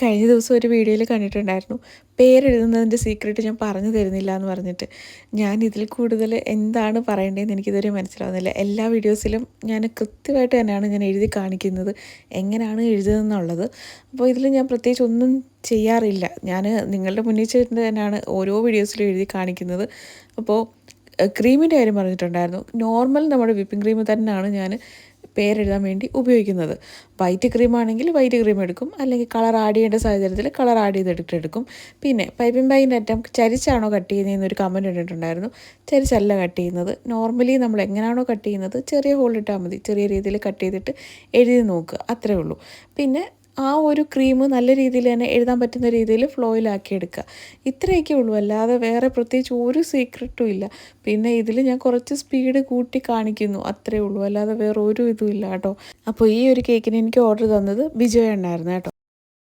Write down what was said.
കഴിഞ്ഞ ദിവസം ഒരു വീഡിയോയിൽ കണ്ടിട്ടുണ്ടായിരുന്നു. പേരെഴുതുന്നതിന്റെ സീക്രട്ട് ഞാൻ പറഞ്ഞു തരുന്നില്ല എന്ന് പറഞ്ഞിട്ട്. ഞാൻ ഇതിൽ കൂടുതൽ എന്താണ് പറയേണ്ടതെന്ന് എനിക്കിതുവരെ മനസ്സിലാവുന്നില്ല. എല്ലാ വീഡിയോസിലും ഞാൻ കൃത്യമായിട്ട് തന്നെയാണ് ഞാൻ എഴുതി കാണിക്കുന്നത്. എങ്ങനെയാണ് എഴുതുന്നതെന്നുള്ളത്. അപ്പോൾ ഇതിൽ ഞാൻ പ്രത്യേകിച്ച് ഒന്നും ചെയ്യാറില്ല. ഞാൻ നിങ്ങളുടെ മുന്നിൽ ചേർന്ന് തന്നെയാണ് ഓരോ വീഡിയോസിലും എഴുതി കാണിക്കുന്നത്. അപ്പോൾ ക്രീമിന്റെ കാര്യം പറഞ്ഞിട്ടുണ്ടായിരുന്നു. നോർമൽ നമ്മുടെ വിപ്പിംഗ് ക്രീം തന്നെയാണ് ഞാൻ പേരെഴുതാൻ വേണ്ടി ഉപയോഗിക്കുന്നത്. വൈറ്റ് ക്രീം ആണെങ്കിൽ വൈറ്റ് ക്രീം എടുക്കും. അല്ലെങ്കിൽ കളർ ആഡ് ചെയ്യേണ്ട സാഹചര്യത്തിൽ കളർ ആഡ് ചെയ്തെടുത്തെടുക്കും പിന്നെ പൈപ്പിംഗ് ബാഗിന്റെ അറ്റം ചരിച്ചാണോ കട്ട് ചെയ്യുന്നതെന്ന് ഒരു കമന്റ് ഇട്ടിട്ടുണ്ടായിരുന്നു. ചരിച്ചല്ല കട്ട് ചെയ്യുന്നത്. നോർമലി നമ്മൾ എങ്ങനെയാണോ കട്ട് ചെയ്യുന്നത്? ചെറിയ ഹോൾ ഇട്ടാൽ മതി. ചെറിയ രീതിയിൽ കട്ട് ചെയ്തിട്ട് എഴുതി നോക്കുക. അത്രേ ഉള്ളൂ. പിന്നെ ആ ഒരു ക്രീം നല്ല രീതിയിൽ തന്നെ എഴുതാൻ പറ്റുന്ന രീതിയിൽ ഫ്ലോയിലാക്കി എടുക്കുക. ഇത്രയൊക്കെ ഉള്ളൂ. അല്ലാതെ വേറെ പ്രത്യേകിച്ച് ഒരു സീക്രട്ടും ഇല്ല. പിന്നെ ഇതിൽ ഞാൻ കുറച്ച് സ്പീഡ് കൂട്ടി കാണിക്കുന്നു. അത്രേ ഉള്ളൂ. അല്ലാതെ വേറെ ഒരു ഇതും ഇല്ല കേട്ടോ. അപ്പോൾ ഈ ഒരു കേക്കിന് എനിക്ക് ഓർഡർ തന്നത് ബിജോയ് എണ്ണായിരുന്നു കേട്ടോ.